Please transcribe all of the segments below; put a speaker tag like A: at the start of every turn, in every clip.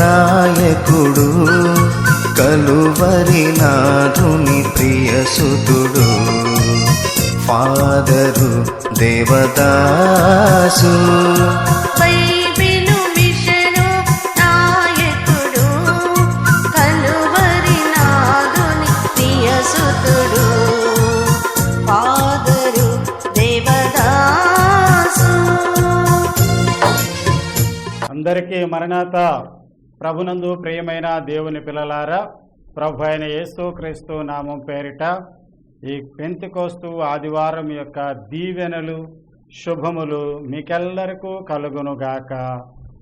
A: నాయకుడు కలువరి నాథుని ప్రియసుతుడు ఫాదరు దేవదాసు.
B: బైబిలు మిషను నాయకుడు కలువరి నాదుని ప్రియసుతుడు ఫాదరు దేవదాసు.
C: అందరికీ మరణాత. ప్రభునందు ప్రియమైన దేవుని పిల్లలారా ప్రభు అయిన యేసు క్రీస్తు నామం పేరిట ఈ పెంతికోస్తు ఆదివారం యొక్క దీవెనలు శుభములు మీకెల్లరికూ కలుగునుగాక.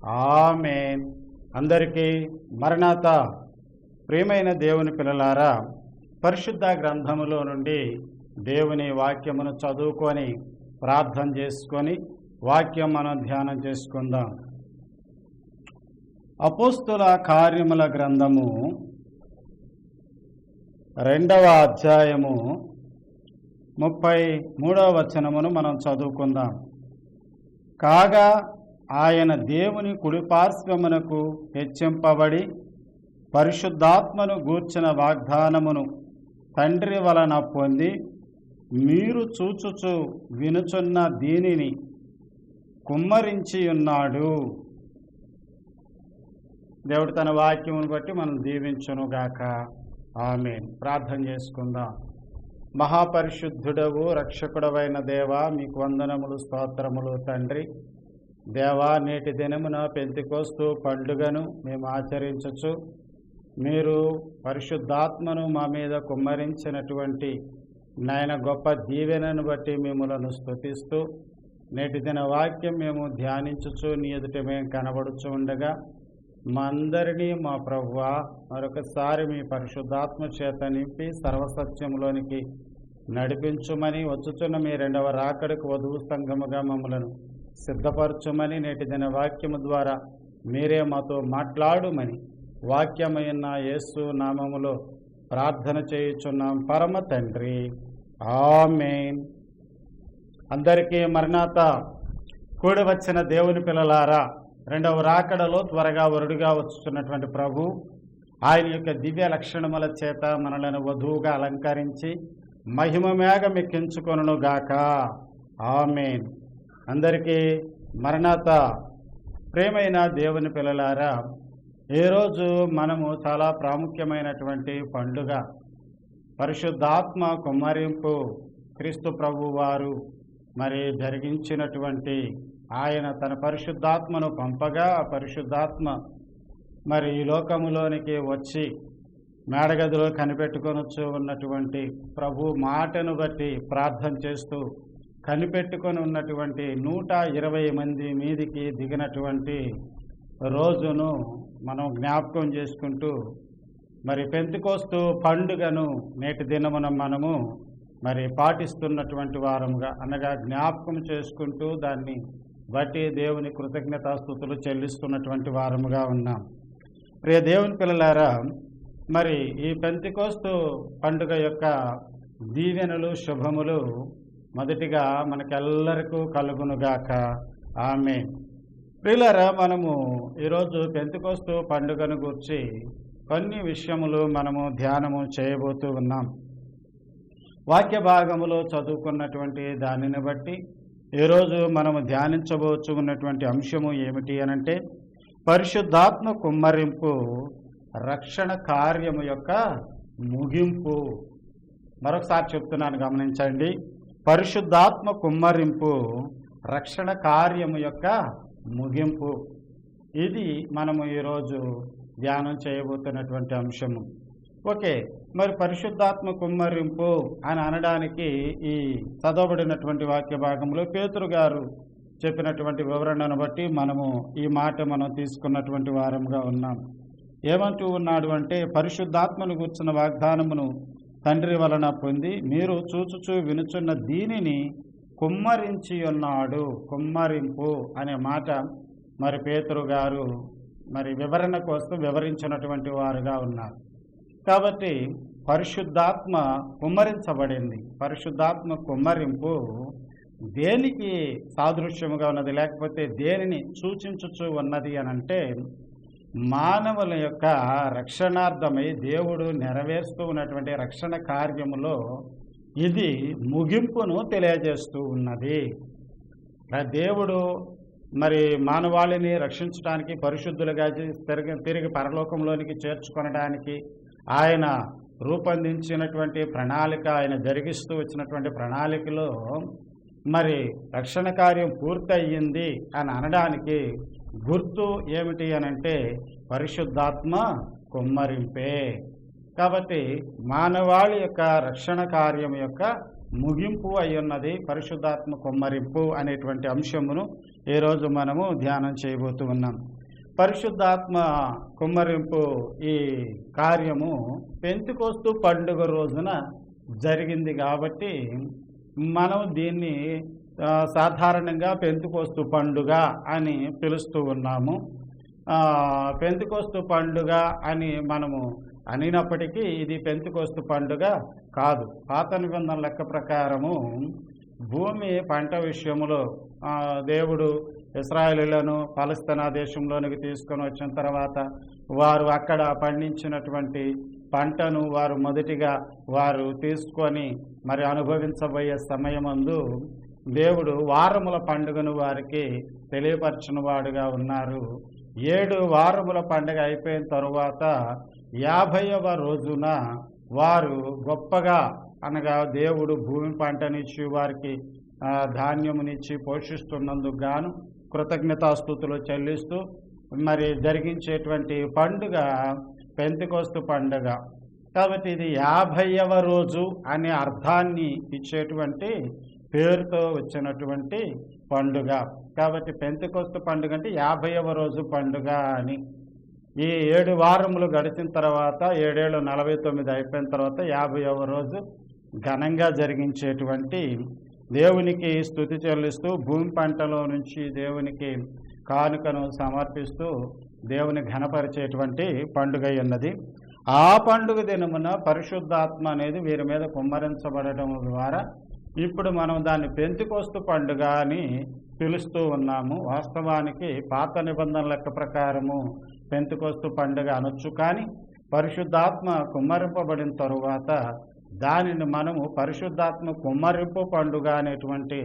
C: ఆమె అందరికీ మరణాత. ప్రియమైన దేవుని పిల్లలారా పరిశుద్ధ గ్రంథములో నుండి దేవుని వాక్యమును చదువుకొని ప్రార్థన చేసుకొని వాక్యం మనం ధ్యానం చేసుకుందాం. అపోస్తుల కార్యముల గ్రంథము రెండవ అధ్యాయము ముప్పై మూడవ వచనమును మనం చదువుకుందాం. కాగా ఆయన దేవుని కుడిపార్శ్వమునకు హెచ్చింపబడి పరిశుద్ధాత్మను గూర్చిన వాగ్దానమును తండ్రి వలన పొంది మీరు చూచుచు వినుచున్న దీనిని కుమ్మరించి ఉన్నాడు. దేవుడు తన వాక్యమును బట్టి మనం దీవించును గాక ఆమె ప్రార్థన చేసుకుందాం. మహాపరిశుద్ధుడవు రక్షకుడవైన దేవా మీకు వందనములు స్తోత్రములు తండ్రి. దేవా నేటి దినమున పెంతికోస్తూ పండుగను మేము ఆచరించచ్చు. మీరు పరిశుద్ధాత్మను మా మీద కుమ్మరించినటువంటి నాయన గొప్ప దీవెనను బట్టి మిమ్మలను స్తుతిస్తూ నేటి దిన వాక్యం మేము ధ్యానించుచు నీ ఎదుట మేము కనబడుచు ఉండగా మా అందరినీ మా ప్రభువా మరొకసారి మీ పరిశుద్ధాత్మ చేత నింపి సర్వసత్యంలోనికి నడిపించుమని వచ్చుచున్న మీ రెండవ రాకడకు వధువు సంఘముగా మమ్మలను సిద్ధపరచుమని నేటి దిన వాక్యము ద్వారా మీరే మాతో మాట్లాడుమని వాక్యమైన యేసు నామములో ప్రార్థన చేయుచున్నాం. పరమ తండ్రి ఆమెన్. అందరికీ మరణాత కూడి వచ్చిన దేవుని పిల్లలారా రెండవ రాకడలో త్వరగా వరుడుగా వచ్చుతున్నటువంటి ప్రభు ఆయన యొక్క దివ్య లక్షణముల చేత మనలను వధువుగా అలంకరించి మహిమ మేఘమెక్కించుకొనును గాక. ఆమెన్. అందరికీ మరణాత ప్రేమైన దేవుని పిల్లలారా ఈరోజు మనము చాలా ప్రాముఖ్యమైనటువంటి పండుగ పరిశుద్ధాత్మ కుమ్మరింపు క్రీస్తు ప్రభు వారు మరి జరిగించినటువంటి ఆయన తన పరిశుద్ధాత్మను పంపగా ఆ పరిశుద్ధాత్మ మరి ఈ లోకములోనికి వచ్చి మేడగదిలో కనిపెట్టుకొనొచ్చు ఉన్నటువంటి ప్రభు మాటను బట్టి ప్రార్థన చేస్తూ కనిపెట్టుకొని ఉన్నటువంటి నూట ఇరవై మంది మీదికి దిగినటువంటి రోజును మనం జ్ఞాపకం చేసుకుంటూ మరి పెంతుకోస్తూ పండుగను నేటి దినమున మనము మరి పాటిస్తున్నటువంటి వారముగా అనగా జ్ఞాపకం చేసుకుంటూ దాన్ని బట్టి దేవుని కృతజ్ఞతాస్థుతులు చెల్లిస్తున్నటువంటి వారముగా ఉన్నాం. ప్రియ దేవుని పిల్లలారా మరి ఈ పెంతికోస్తు పండుగ యొక్క దీవెనలు శుభములు మొదటిగా మనకెల్లరికూ కలుగునుగాక. ఆమె ప్రియులారా మనము ఈరోజు పెంతికోస్తు పండుగను గురించి కొన్ని విషయములు మనము ధ్యానము చేయబోతూ ఉన్నాం. వాక్య భాగములో చదువుకున్నటువంటి దానిని బట్టి ఈరోజు మనము ధ్యానించబోచు ఉన్నటువంటి అంశము ఏమిటి అనంటే పరిశుద్ధాత్మ కుమ్మరింపు రక్షణ కార్యము యొక్క ముగింపు. మరొకసారి చెప్తున్నాను గమనించండి. పరిశుద్ధాత్మ కుమ్మరింపు రక్షణ కార్యము యొక్క ముగింపు. ఇది మనము ఈరోజు ధ్యానం చేయబోతున్నటువంటి అంశము. ఓకే మరి పరిశుద్ధాత్మ కుమ్మరింపు అని అనడానికి ఈ చదవబడినటువంటి వాక్య భాగంలో పేతురు గారు చెప్పినటువంటి వివరణను బట్టి మనము ఈ మాట మనం తీసుకున్నటువంటి వారంగా ఉన్నాం. ఏమంటూ ఉన్నాడు అంటే పరిశుద్ధాత్మను కూర్చున్న వాగ్దానమును తండ్రి వలన పొంది మీరు చూచుచూ వినుచున్న దీనిని కుమ్మరించి ఉన్నాడు. కుమ్మరింపు అనే మాట మరి పేతురు గారు మరి వివరణ కోసం వివరించినటువంటి వారుగా ఉన్నారు. కాబట్టి పరిశుద్ధాత్మ కుమ్మరించబడింది. పరిశుద్ధాత్మ కుమ్మరింపు దేనికి సాదృశ్యముగా ఉన్నది? లేకపోతే దేనిని సూచించుచు ఉన్నది అని అంటే మానవుల యొక్క రక్షణార్థమై దేవుడు నెరవేరుస్తూ ఉన్నటువంటి రక్షణ కార్యములో ఇది ముగింపును తెలియజేస్తూ ఉన్నది. దేవుడు మరి మానవాళిని రక్షించడానికి పరిశుద్ధులుగా తిరిగి తిరిగి పరలోకంలోనికి చేర్చుకొనడానికి ఆయన రూపొందించినటువంటి ప్రణాళిక ఆయన జరిగిస్తూ వచ్చినటువంటి ప్రణాళికలో మరి రక్షణ కార్యం పూర్తయింది అని అనడానికి గుర్తు ఏమిటి అని అంటే పరిశుద్ధాత్మ కుమ్మరింపే. కాబట్టి మానవాళి యొక్క రక్షణ కార్యం యొక్క ముగింపు అయి ఉన్నది పరిశుద్ధాత్మ కుమ్మరింపు అనేటువంటి అంశమును ఈరోజు మనము ధ్యానం చేయబోతూ ఉన్నాం. పరిశుద్ధాత్మ కుమ్మరింపు ఈ కార్యము పెంతుకొస్తూ పండుగ రోజున జరిగింది కాబట్టి మనం దీన్ని సాధారణంగా పెంతుకోస్తు పండుగ అని పిలుస్తూ ఉన్నాము. పెంతుకోస్తు పండుగ అని మనము అనినప్పటికీ ఇది పెంతుకోస్తు పండుగ కాదు. పాత నిబంధన లెక్క ప్రకారము భూమి పంట విషయంలో దేవుడు ఇస్రాయలులను పాలస్తీనా దేశంలోనికి తీసుకొని వచ్చిన తర్వాత వారు అక్కడ పండించినటువంటి పంటను వారు మొదటిగా వారు తీసుకొని మరి అనుభవించబోయే సమయమందు దేవుడు వారముల పండుగను వారికి తెలియపరచిన వాడుగా ఉన్నారు. ఏడు వారముల పండుగ అయిపోయిన తరువాత యాభైవ రోజున వారు గొప్పగా అనగా దేవుడు భూమి పంటనిచ్చి వారికి ధాన్యమునిచ్చి పోషిస్తున్నందుకు గాను కృతజ్ఞతాస్థుతులు చెల్లిస్తూ మరి జరిగించేటువంటి పండుగ పెంతికోస్తు పండుగ. కాబట్టి ఇది యాభైవ రోజు అనే అర్థాన్ని ఇచ్చేటువంటి పేరుతో వచ్చినటువంటి పండుగ. కాబట్టి పెంతికోస్తు పండుగ అంటే యాభైవ రోజు పండుగ అని. ఈ ఏడు వారములు గడిచిన తర్వాత ఏడేళ్ళు నలభై తొమ్మిది అయిపోయిన తర్వాత యాభైవ రోజు ఘనంగా జరిగించేటువంటి దేవునికి స్థుతి చెల్లిస్తూ భూమి పంటలో నుంచి దేవునికి కానుకను సమర్పిస్తూ దేవుని ఘనపరిచేటువంటి పండుగ ఉన్నది ఆ పండుగ దినమున పరిశుద్ధాత్మ అనేది వీరి మీద కుమ్మరించబడటం ద్వారా ఇప్పుడు మనం దాన్ని పెంతికోస్తు పండుగ అని పిలుస్తూ ఉన్నాము. వాస్తవానికి పాత నిబంధనల లెక్క ప్రకారము పెంతికోస్తు పండుగ అనొచ్చు కానీ పరిశుద్ధాత్మ కుమ్మరింపబడిన తరువాత దానిని మనము పరిశుద్ధాత్మ కుమ్మరింపు పండుగ అనేటువంటి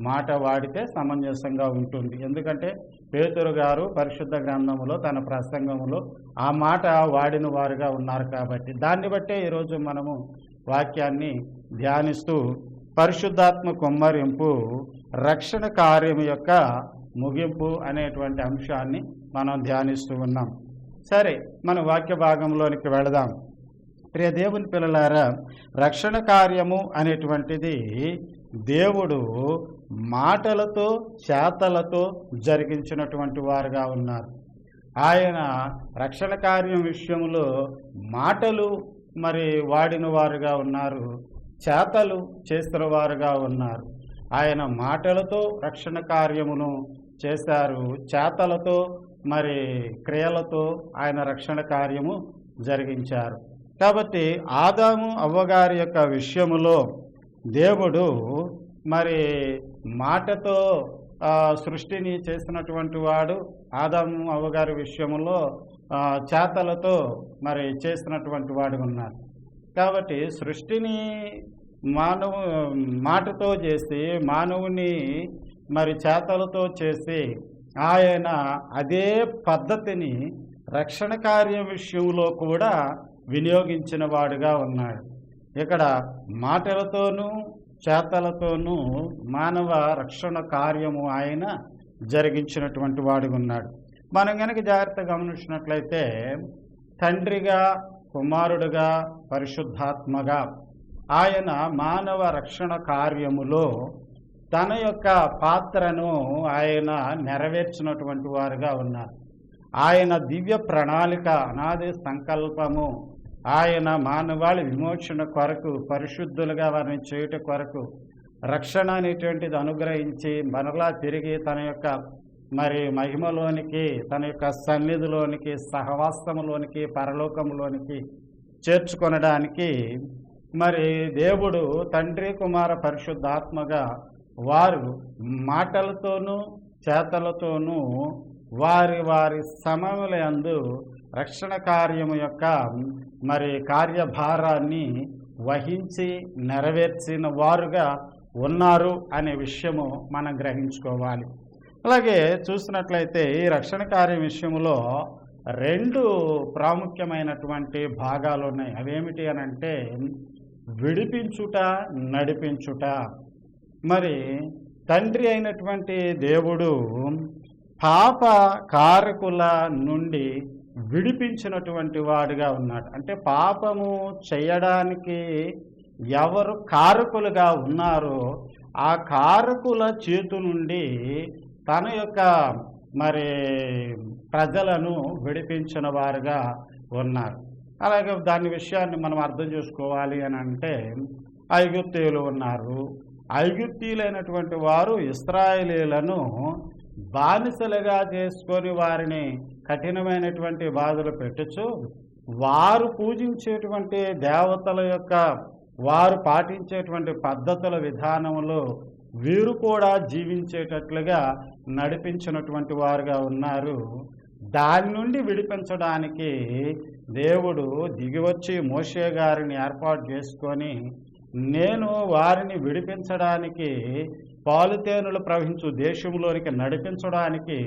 C: మాట వాడితే సమంజసంగా ఉంటుంది. ఎందుకంటే పేతురు గారు పరిశుద్ధ గ్రంథములో తన ప్రసంగములో ఆ మాట వాడిన వారుగా ఉన్నారు కాబట్టి దాన్ని బట్టే ఈరోజు మనము వాక్యాన్ని ధ్యానిస్తూ పరిశుద్ధాత్మ కుమ్మరింపు రక్షణ కార్యం యొక్క ముగింపు అనేటువంటి అంశాన్ని మనం ధ్యానిస్తూ ఉన్నాం. సరే మన వాక్య భాగంలోనికి వెళదాం. ప్రియ దేవుని పిల్లలారా రక్షణ కార్యము అనేటువంటిది దేవుడు మాటలతో చేతలతో జరిగించినటువంటి వారుగా ఉన్నారు. ఆయన రక్షణ కార్యం విషయంలో మాటలు మరి వాడిన వారుగా ఉన్నారు చేతలు చేసిన వారుగా ఉన్నారు. ఆయన మాటలతో రక్షణ కార్యమును చేశారు చేతలతో మరి క్రియలతో ఆయన రక్షణ కార్యము జరిగించారు. కాబట్టి ఆదాము అవ్వగారి యొక్క విషయములో దేవుడు మరి మాటతో సృష్టిని చేసినటువంటి వాడు ఆదాము అవ్వగారి విషయములో చేతలతో మరి చేసినటువంటి వాడు ఉన్నారు కాబట్టి సృష్టిని మానవు మాటతో చేసి మానవుని మరి చేతలతో చేసి ఆయన అదే పద్ధతిని రక్షణ కార్యం విషయంలో కూడా వినియోగించిన వాడుగా ఉన్నాడు. ఇక్కడ మాటలతోనూ చేతలతోనూ మానవ రక్షణ కార్యము ఆయన జరిగించినటువంటి వాడుగా ఉన్నాడు. మనం కనుక జాగ్రత్త గమనించినట్లయితే తండ్రిగా కుమారుడుగా పరిశుద్ధాత్మగా ఆయన మానవ రక్షణ కార్యములో తన యొక్క పాత్రను ఆయన నెరవేర్చినటువంటి వారుగా ఉన్నారు. ఆయన దివ్య ప్రణాళిక అనాది సంకల్పము ఆయన మానవాళి విమోచన కొరకు పరిశుద్ధులుగా వారిని చేయుట కొరకు రక్షణ అనేటువంటిది అనుగ్రహించి మనలా తిరిగి తన యొక్క మరి మహిమలోనికి తన యొక్క సన్నిధిలోనికి సహవాసములోనికి పరలోకములోనికి చేర్చుకొనడానికి మరి దేవుడు తండ్రి కుమార పరిశుద్ధాత్మగా వారు మాటలతోనూ చేతలతోనూ వారి వారి సమములందు రక్షణ కార్యము యొక్క మరి కార్యభారాన్ని వహించి నెరవేర్చిన వారుగా ఉన్నారు అనే విషయము మనం గ్రహించుకోవాలి. అలాగే చూసినట్లయితే ఈ రక్షణ కార్యం విషయంలో రెండు ప్రాముఖ్యమైనటువంటి భాగాలు ఉన్నాయి. అవేమిటి అని అంటే విడిపించుట నడిపించుట. మరి తండ్రి అయినటువంటి దేవుడు పాప కారకుల నుండి విడిపించినటువంటి వాడుగా ఉన్నాడు. అంటే పాపము చేయడానికి ఎవరు కారకులుగా ఉన్నారో ఆ కారకుల చేతు నుండి తన యొక్క మరి ప్రజలను విడిపించిన వారుగా ఉన్నారు. అలాగే దాని విషయాన్ని మనం అర్థం చేసుకోవాలి అని అంటే ఐగుప్తీయులు ఉన్నారు. ఐగుప్తీయులైనటువంటి వారు ఇస్రాయేలీలను బానిసలుగా చేసుకొని వారిని కఠినమైనటువంటి బాధలు పెట్టచ్చు. వారు పూజించేటువంటి దేవతల యొక్క వారు పాటించేటువంటి పద్ధతుల విధానంలో వీరు కూడా జీవించేటట్లుగా నడిపించినటువంటి వారుగా ఉన్నారు. దాని నుండి విడిపించడానికి దేవుడు దిగివచ్చి మోషే గారిని ఏర్పాటు చేసుకొని నేను వారిని విడిపించడానికి పాలుతేనులు ప్రవహించు దేశంలోనికి నడిపించడానికి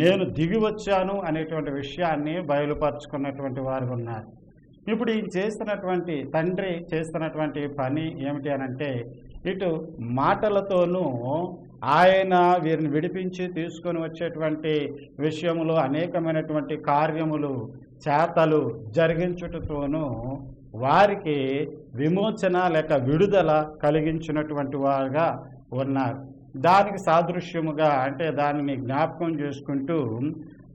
C: నేను దిగి వచ్చాను అనేటువంటి విషయాన్ని బయలుపరుచుకున్నటువంటి వారు ఉన్నారు. ఇప్పుడు ఈయన చేస్తున్నటువంటి తండ్రి చేస్తున్నటువంటి పని ఏమిటి అనంటే ఇటు మాటలతోనూ ఆయన వీరిని విడిపించి తీసుకొని వచ్చేటువంటి విషయములు అనేకమైనటువంటి కార్యములు చేతలు జరిగించుటతోనూ వారికి విమోచన లేక విడుదల కలిగించినటువంటి వారుగా ఉన్నారు. దానికి సాదృశ్యముగా అంటే దానిని జ్ఞాపకం చేసుకుంటూ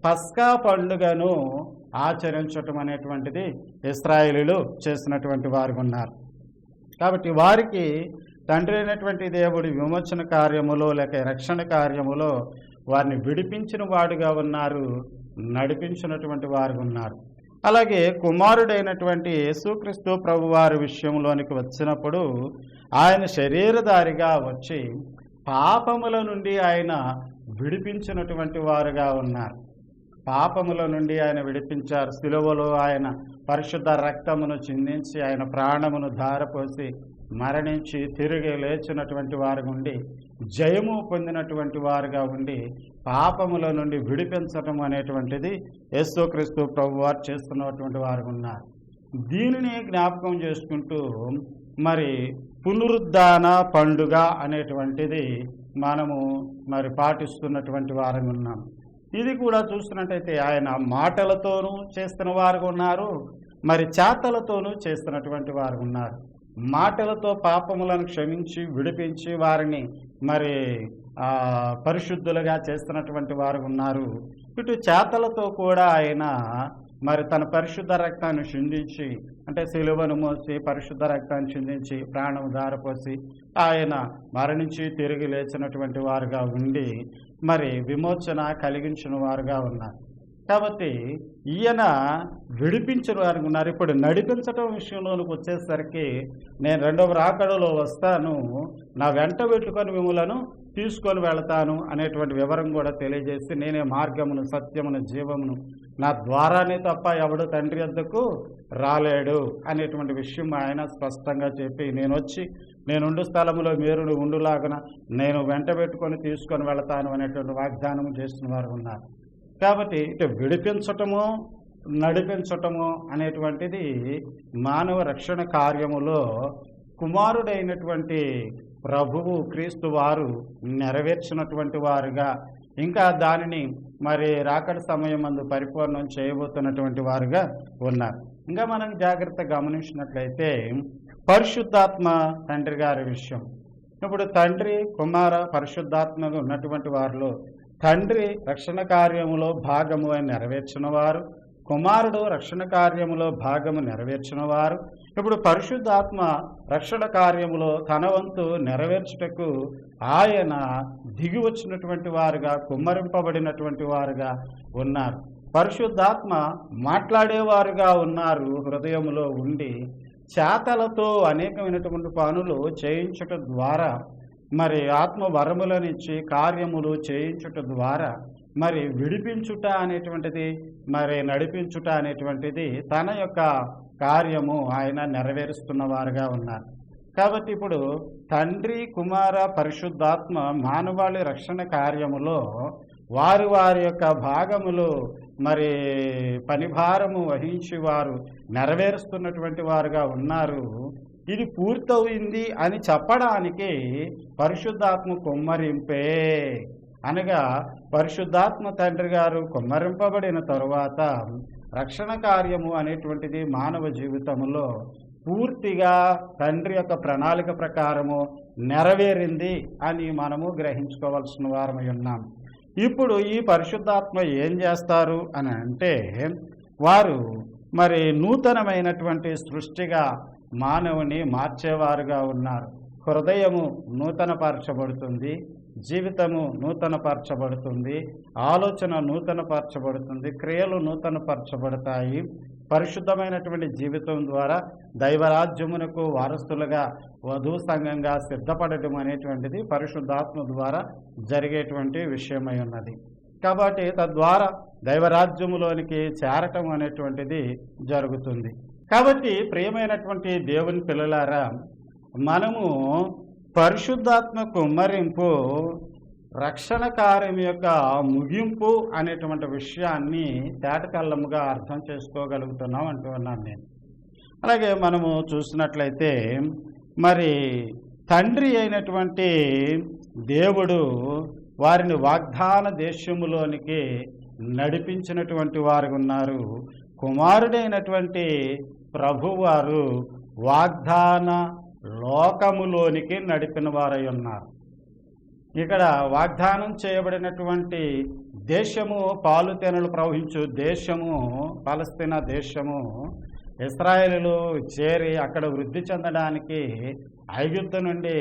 C: పస్కా పండుగను ఆచరించటం అనేటువంటిది ఇస్రాయేలీలు చేసినటువంటి వారు ఉన్నారు. కాబట్టి వారికి తండ్రి అయినటువంటి దేవుడి విమోచన కార్యములో లేక రక్షణ కార్యములో వారిని విడిపించిన వాడుగా ఉన్నారు నడిపించినటువంటి వారు ఉన్నారు. అలాగే కుమారుడైనటువంటి యేసుక్రీస్తు ప్రభువారి విషయంలోనికి వచ్చినప్పుడు ఆయన శరీరధారిగా వచ్చి పాపముల నుండి ఆయన విడిపించినటువంటి వారుగా ఉన్నారు. పాపముల నుండి ఆయన విడిపించారు. సిలువలో ఆయన పరిశుద్ధ రక్తమును చిందించి ఆయన ప్రాణమును ధారపోసి మరణించి తిరిగి లేచినటువంటి వారి నుండి జయము పొందినటువంటి వారుగా ఉండి పాపముల నుండి విడిపించటం అనేటువంటిది యేసుక్రీస్తు ప్రభు వారు చేస్తున్నటువంటి వారు ఉన్నారు. దీనిని జ్ఞాపకం చేసుకుంటూ మరి పునరుద్ధాన పండుగ అనేటువంటిది మనము మరి పాటిస్తున్నటువంటి వారం ఉన్నాం. ఇది కూడా చూస్తున్నట్టయితే ఆయన మాటలతోనూ చేస్తున్న వారు ఉన్నారు మరి చేతలతోనూ చేస్తున్నటువంటి వారు ఉన్నారు. మాటలతో పాపములను క్షమించి విడిపించి వారిని మరి పరిశుద్ధులుగా చేస్తున్నటువంటి వారు ఉన్నారు. ఇటు చేతలతో కూడా ఆయన మరి తన పరిశుద్ధ రక్తాన్ని చిందించి అంటే సిలువను మోసి పరిశుద్ధ రక్తాన్ని చిందించి ప్రాణం దారపోసి ఆయన మరణించి తిరిగి లేచినటువంటి వారుగా ఉండి మరి విమోచన కలిగించిన వారుగా ఉన్నారు. కాబట్టి ఈయన విడిపించిన ఉన్నారు. ఇప్పుడు నడిపించటం విషయంలోనికి వచ్చేసరికి నేను రెండవ రాకడలో వస్తాను నా వెంట పెట్టుకొని మిమ్మలను తీసుకొని వెళతాను అనేటువంటి వివరం కూడా తెలియజేసి నేనే మార్గమును సత్యమును జీవమును నా ద్వారానే తప్ప ఎవడు తండ్రి వద్దకు రాలేడు అనేటువంటి విషయం ఆయన స్పష్టంగా చెప్పి నేను వచ్చి నేనుండు స్థలంలో మీరు ఉండులాగన నేను వెంట పెట్టుకొని తీసుకొని వెళతాను అనేటువంటి వాగ్దానం చేస్తున్న వారు ఉన్నారు. కాబట్టి ఇటు విడిపించటము నడిపించటము అనేటువంటిది మానవ రక్షణ కార్యములో కుమారుడైనటువంటి ప్రభువు క్రీస్తు వారు నెరవేర్చినటువంటి వారుగా ఇంకా దానిని మరి రాకడ సమయం మందు పరిపూర్ణం చేయబోతున్నటువంటి వారుగా ఉన్నారు. ఇంకా మనం జాగ్రత్త గమనించినట్లయితే పరిశుద్ధాత్మ తండ్రి గారి విషయం. ఇప్పుడు తండ్రి కుమార పరిశుద్ధాత్మగా ఉన్నటువంటి వారిలో తండ్రి రక్షణ కార్యములో భాగము అని నెరవేర్చినవారు కుమారుడు రక్షణ కార్యములో భాగము నెరవేర్చినవారు. ఇప్పుడు పరిశుద్ధాత్మ రక్షణ కార్యములో తన వంతు నెరవేర్చుటకు ఆయన దిగి వచ్చినటువంటి వారుగా కుమ్మరింపబడినటువంటి వారుగా ఉన్నారు. పరిశుద్ధాత్మ మాట్లాడేవారుగా ఉన్నారు హృదయములో ఉండి చేతలతో అనేకమైనటువంటి పనులు చేయించటం ద్వారా మరి ఆత్మ వరములనిచ్చి కార్యములు చేయించుట ద్వారా మరి విడిపించుట అనేటువంటిది మరి నడిపించుట అనేటువంటిది తన యొక్క కార్యము ఆయన నెరవేరుస్తున్న వారుగా ఉన్నారు. కాబట్టి ఇప్పుడు తండ్రి కుమార పరిశుద్ధాత్మ మానవాళి రక్షణ కార్యములో వారు వారి యొక్క భాగములు మరి పనిభారము వహించి వారు నెరవేరుస్తున్నటువంటి వారుగా ఉన్నారు. ఇది పూర్తయింది అని చెప్పడానికి పరిశుద్ధాత్మ కుమ్మరింపే అనగా పరిశుద్ధాత్మ తండ్రి గారు కుమ్మరింపబడిన తరువాత రక్షణ కార్యము అనేటువంటిది మానవ జీవితంలో పూర్తిగా తండ్రి యొక్క ప్రణాళిక ప్రకారము నెరవేరింది అని మనము గ్రహించుకోవాల్సిన వారమై ఉన్నాం. ఇప్పుడు ఈ పరిశుద్ధాత్మ ఏం చేస్తారు అని అంటే వారు మరి నూతనమైనటువంటి సృష్టిగా మానవుని మార్చేవారుగా ఉన్నారు. హృదయము నూతనపరచబడుతుంది జీవితము నూతనపరచబడుతుంది ఆలోచన నూతనపరచబడుతుంది క్రియలు నూతనపరచబడతాయి పరిశుద్ధమైనటువంటి జీవితం ద్వారా దైవరాజ్యమునకు వారసులుగా వధూ సంఘంగా సిద్ధపడటం అనేటువంటిది పరిశుద్ధాత్మ ద్వారా జరిగేటువంటి విషయమై ఉన్నది. కాబట్టి తద్వారా దైవరాజ్యములోనికి చేరటం అనేటువంటిది జరుగుతుంది. కాబట్టి ప్రియమైనటువంటి దేవుని పిల్లలారా మనము పరిశుద్ధాత్మ కుమ్మరింపు రక్షణ కార్యం యొక్క ముగింపు అనేటువంటి విషయాన్ని తేటకల్లముగా అర్థం చేసుకోగలుగుతున్నాం అంటున్నాను నేను. అలాగే మనము చూసినట్లయితే మరి తండ్రి అయినటువంటి దేవుడు వారిని వాగ్దాన దేశములోనికి నడిపించినటువంటి వారు ఉన్నారు. కుమారుడైనటువంటి ప్రభువారు వాగ్దాన లోకములోనికి నడిపిన వారై ఉన్నారు ఇక్కడ వాగ్దానం చేయబడినటువంటి దేశము పాలు తేనెలు ప్రవహించు దేశము పాలస్తీనా దేశము ఇస్రాయేలు చేరి అక్కడ వృద్ధి చెందడానికి ఐగుప్తు నుండి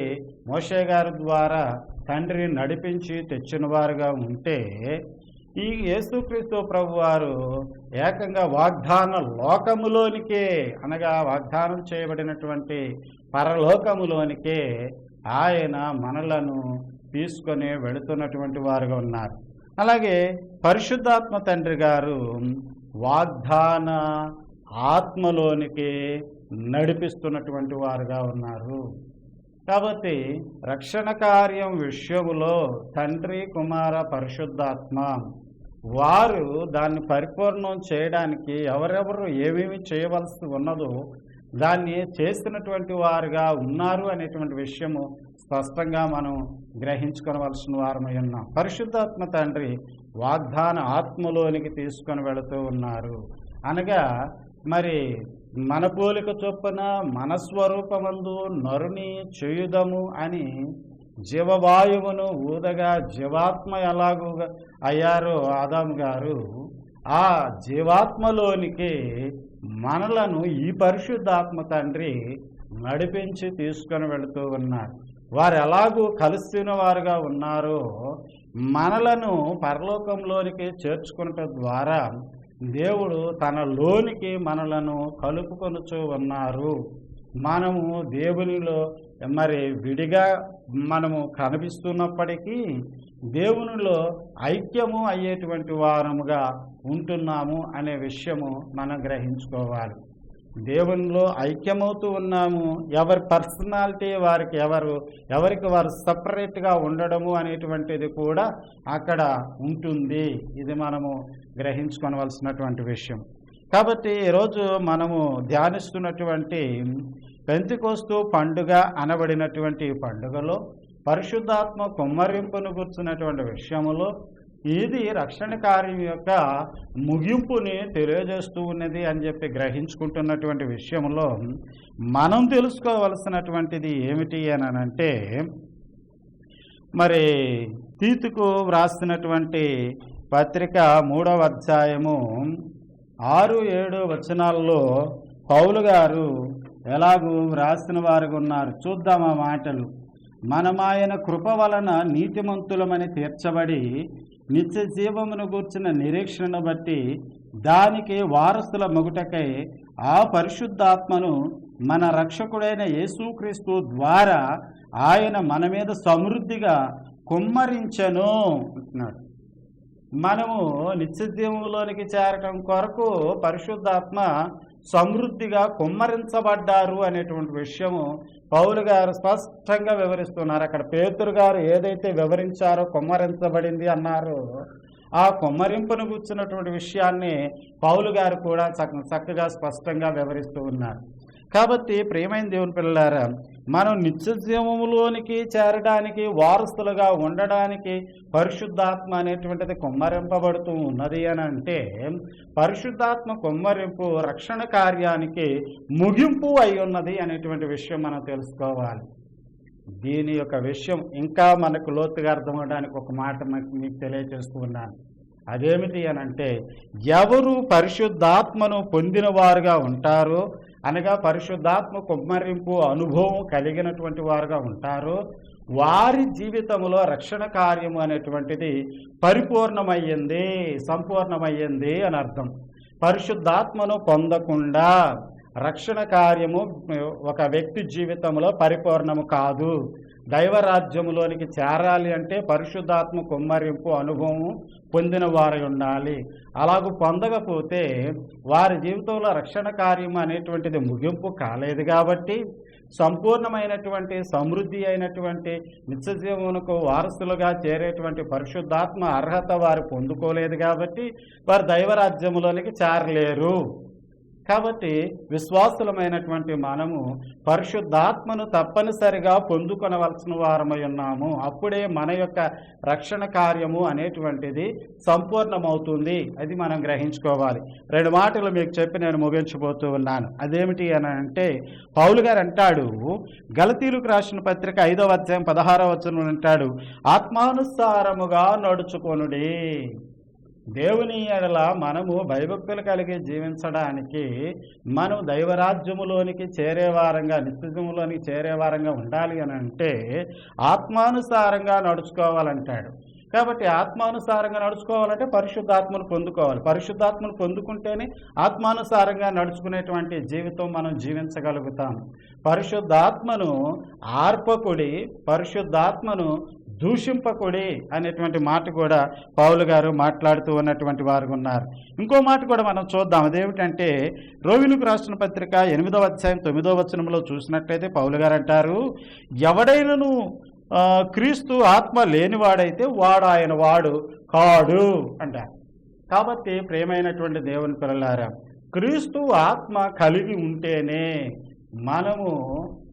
C: మోషే గారి ద్వారా తండ్రి నడిపించి తెచ్చిన వారుగా ఉంటే ఈ యేసుక్రీస్తు ప్రభు వారు ఏకంగా వాగ్దాన లోకములోనికే అనగా వాగ్దానం చేయబడినటువంటి పరలోకములోనికే ఆయన మనలను తీసుకొని వెళుతున్నటువంటి వారుగా ఉన్నారు. అలాగే పరిశుద్ధాత్మ తండ్రి గారు వాగ్దాన ఆత్మలోనికి నడిపిస్తున్నటువంటి వారుగా ఉన్నారు. కాబట్టి రక్షణ కార్యం విషయములో తండ్రి కుమార పరిశుద్ధాత్మ వారు దాన్ని పరిపూర్ణం చేయడానికి ఎవరెవరు ఏమేమి చేయవలసి ఉన్నదో దాన్ని చేస్తున్నటువంటి వారుగా ఉన్నారు అనేటువంటి విషయము స్పష్టంగా మనం గ్రహించుకోవలసిన వారమై ఉన్నాం. పరిశుద్ధాత్మ తండ్రి వాగ్దాన ఆత్మలోనికి తీసుకొని వెళుతూ ఉన్నారు. అనగా మరి మన పోలిక చొప్పున మన స్వరూపమందు నరుని చేయుదము అని జీవవాయువును ఊదగా జీవాత్మ ఎలాగూ అయ్యారో ఆదాం గారు ఆ జీవాత్మలోనికి మనలను ఈ పరిశుద్ధాత్మ తండ్రి నడిపించి తీసుకొని వెళుతూ ఉన్నారు. వారు ఎలాగూ కలుస్తున్న వారుగా ఉన్నారో మనలను పరలోకంలోనికి చేర్చుకున్నట ద్వారా దేవుడు తన లోనికి మనలను కలుపుకొనుచు ఉన్నారు. మనము దేవునిలో మరి విడిగా మనము కనిపిస్తున్నప్పటికీ దేవునిలో ఐక్యము అయ్యేటువంటి వారముగా ఉంటున్నాము అనే విషయము మనం గ్రహించుకోవాలి. దేవునిలో ఐక్యమవుతూ ఉన్నాము. ఎవరి పర్సనాలిటీ వారికి ఎవరు ఎవరికి వారు సపరేట్గా ఉండడము అనేటువంటిది కూడా అక్కడ ఉంటుంది. ఇది మనము గ్రహించుకోవలసినటువంటి విషయం. కాబట్టి ఈరోజు మనము ధ్యానిస్తున్నటువంటి పెంతికోస్తు పండుగ అనబడినటువంటి పండుగలో పరిశుద్ధాత్మ కుమ్మరింపును కూర్చున్నటువంటి విషయములో ఇది రక్షణ కార్యం యొక్క ముగింపుని తెలియజేస్తూ ఉన్నది అని చెప్పి గ్రహించుకుంటున్నటువంటి విషయంలో మనం తెలుసుకోవలసినటువంటిది ఏమిటి అని అంటే మరి తీతుకు వ్రాసినటువంటి పత్రిక మూడవ అధ్యాయము ఆరు ఏడు వచనాల్లో పౌలు గారు ఎలాగూ వ్రాసిన వారుగా ఉన్నారు. చూద్దాం ఆ మాటలు. మనమాయన కృప వలన నీతిమంతులమని తీర్చబడి నిత్య జీవమును గూర్చిన నిరీక్షణను బట్టి దానికి వారసుల మొగుటకై ఆ పరిశుద్ధాత్మను మన రక్షకుడైన యేసుక్రీస్తు ద్వారా ఆయన మన మీద సమృద్ధిగా కుమ్మరించను అంటున్నాడు. మనము నిత్యజీవంలోనికి చేరటం కొరకు పరిశుద్ధాత్మ సమృద్ధిగా కుమ్మరించబడ్డారు అనేటువంటి విషయము పౌలు గారు స్పష్టంగా వివరిస్తున్నారు. అక్కడ పేతురు గారు ఏదైతే వివరించారో కుమ్మరించబడింది అన్నారో. ఆ కుమ్మరింపును కూర్చున్నటువంటి విషయాన్ని పౌలు గారు కూడా చక్క చక్కగా స్పష్టంగా వివరిస్తూ ఉన్నారు. కాబట్టి ప్రియమైన దేవుని పిల్లలారా మనం నిత్యజీవములోనికి చేరడానికి వారసులుగా ఉండడానికి పరిశుద్ధాత్మ అనేటువంటిది కుమ్మరింపబడుతూ ఉన్నది అని అంటే పరిశుద్ధాత్మ కుమ్మరింపు రక్షణ కార్యానికి ముగింపు అయి ఉన్నది అనేటువంటి విషయం మనం తెలుసుకోవాలి. దీని యొక్క విషయం ఇంకా మనకు లోతుగా అర్థమవడానికి ఒక మాట మీకు తెలియజేస్తూ ఉన్నాను. అదేమిటి అని అంటే ఎవరు పరిశుద్ధాత్మను పొందినవారుగా ఉంటారో అనగా పరిశుద్ధాత్మ కుమ్మరింపు అనుభవం కలిగినటువంటి వారుగా ఉంటారో. వారి జీవితంలో రక్షణ కార్యము అనేటువంటిది పరిపూర్ణమయ్యింది సంపూర్ణమయ్యింది అని అర్థం. పరిశుద్ధాత్మను పొందకుండా రక్షణ కార్యము ఒక వ్యక్తి జీవితంలో పరిపూర్ణము కాదు. దైవరాజ్యములోనికి చేరాలి అంటే పరిశుద్ధాత్మ కుమ్మరింపు అనుభవం పొందిన వారై ఉండాలి. అలాగూ పొందకపోతే వారి జీవితంలో రక్షణ కార్యం అనేటువంటిది ముగింపు కాలేదు కాబట్టి సంపూర్ణమైనటువంటి సమృద్ధి అయినటువంటి నిత్యజీవనకు వారసులుగా చేరేటువంటి పరిశుద్ధాత్మ అర్హత వారు పొందుకోలేదు కాబట్టి వారు దైవరాజ్యములోనికి చేరలేరు. కాబట్టి విశ్వాసులమైనటువంటి మనము పరిశుద్ధాత్మను తప్పనిసరిగా పొందుకొనవలసిన వారమై ఉన్నాము. అప్పుడే మన యొక్క రక్షణ కార్యము అనేటువంటిది సంపూర్ణమవుతుంది. అది మనం గ్రహించుకోవాలి. రెండు మాటలు మీకు చెప్పి నేను ముగించబోతూ ఉన్నాను. అదేమిటి అని అంటే పౌలు గారు అంటాడు గలతీలకు రాసిన పత్రిక ఐదవ అధ్యాయం పదహారవ వచనం అంటాడు ఆత్మానుసారముగా నడుచుకొనుడే. దేవుని ఎడల మనము భయభక్తులు కలిగి జీవించడానికి మనం దైవరాజ్యములోనికి చేరేవారంగా నిత్యజములోనికి చేరేవారంగా ఉండాలి అని అంటే ఆత్మానుసారంగా నడుచుకోవాలంటాడు. కాబట్టి ఆత్మానుసారంగా నడుచుకోవాలంటే పరిశుద్ధాత్మను పొందుకోవాలి. పరిశుద్ధాత్మను పొందుకుంటేనే ఆత్మానుసారంగా నడుచుకునేటువంటి జీవితం మనం జీవించగలుగుతాం. పరిశుద్ధాత్మను ఆర్పకుడి పరిశుద్ధాత్మను దూషింపకుడి అనేటువంటి మాట కూడా పౌలు గారు మాట్లాడుతూ ఉన్నటువంటి వారు ఉన్నారు ఇంకో మాట కూడా మనం చూద్దాం. అదేమిటంటే రోమిలకు రాసిన పత్రిక ఎనిమిదవ అధ్యాయం తొమ్మిదవ వచనంలో చూసినట్లయితే పౌలు గారు అంటారు ఎవడైనను క్రీస్తు ఆత్మ లేనివాడైతే వాడు ఆయన వాడు కాడు అంటారు. కాబట్టి ప్రేమైనటువంటి దేవుని పిల్లలారా క్రీస్తు ఆత్మ కలిగి ఉంటేనే మనము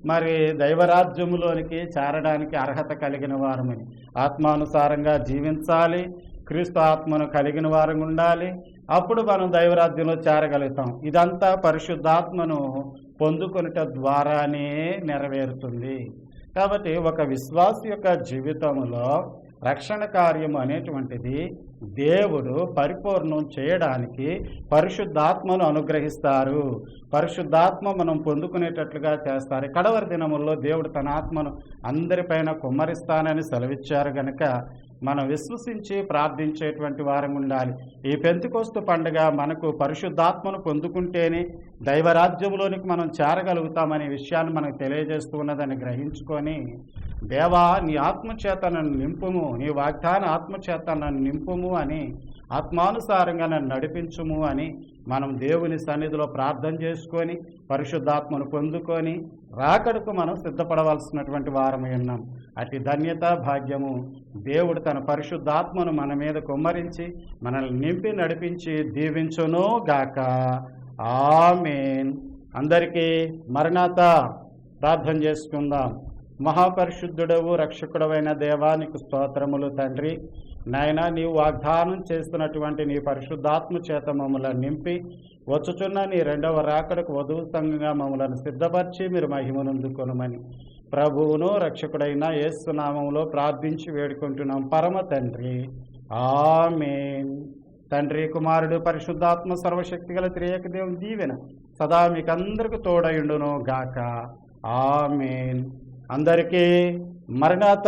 C: మరి దైవరాజ్యములోనికి చేరడానికి అర్హత కలిగిన వారమని ఆత్మానుసారంగా జీవించాలి. క్రీస్తు ఆత్మను కలిగిన వారం ఉండాలి. అప్పుడు మనం దైవరాజ్యంలో చేరగలుగుతాం. ఇదంతా పరిశుద్ధాత్మను పొందుకొనుట ద్వారానే నెరవేరుతుంది. కాబట్టి ఒక విశ్వాస యొక్క జీవితంలో రక్షణ కార్యము అనేటువంటిది దేవుడు పరిపూర్ణం చేయడానికి పరిశుద్ధాత్మను అనుగ్రహిస్తారు. పరిశుద్ధాత్మ మనం పొందుకునేటట్లుగా చేస్తారు. కడవరి దినముల్లో దేవుడు తన ఆత్మను అందరిపైన కుమ్మరిస్తానని సెలవిచ్చారు గనక మనం విశ్వసించి ప్రార్థించేటువంటి వారం ఉండాలి. ఈ పెంతుకోస్తు పండుగ మనకు పరిశుద్ధాత్మను పొందుకుంటేనే దైవరాజ్యంలోనికి మనం చేరగలుగుతామనే విషయాన్ని మనకు తెలియజేస్తూ ఉన్నదని గ్రహించుకొని దేవా నీ ఆత్మచేత నన్ను నింపుము నీ వాగ్దాన ఆత్మచేత నన్ను నింపుము అని ఆత్మానుసారంగా నన్ను నడిపించుము అని మనం దేవుని సన్నిధిలో ప్రార్థన చేసుకొని పరిశుద్ధాత్మను పొందుకొని రాకడకు మనం సిద్ధపడవలసినటువంటి వారమై ఉన్నాం. అతి ధన్యత భాగ్యము. దేవుడు తన పరిశుద్ధాత్మను మన మీద కుమ్మరించి మనల్ని నింపి నడిపించి దీవించును గాక. ఆమెన్. అందరికీ మరణాత ప్రార్థన చేసుకుందాం. మహాపరిశుద్ధుడవు రక్షకుడవైన దేవానికి స్తోత్రములు తండ్రి. నాయన నీవు వాగ్దానం చేస్తున్నటువంటి నీ పరిశుద్ధాత్మ చేత మమ్మల్ని నింపి వచ్చుచున్న నీ రెండవ రాకడకు వధువు సంఘంగా మమ్మలను సిద్ధపరిచి మీరు మహిమనందుకొనమని ప్రభువును రక్షకుడైన యేసునామంలో ప్రార్థించి వేడుకుంటున్నాం. పరమ తండ్రి ఆమేన్. తండ్రి కుమారుడు పరిశుద్ధాత్మ సర్వశక్తి గల త్రియక దేవుని దీవెన సదా మీకందరికి తోడయుండును గాక. ఆమెన్. అందరికీ మరణాత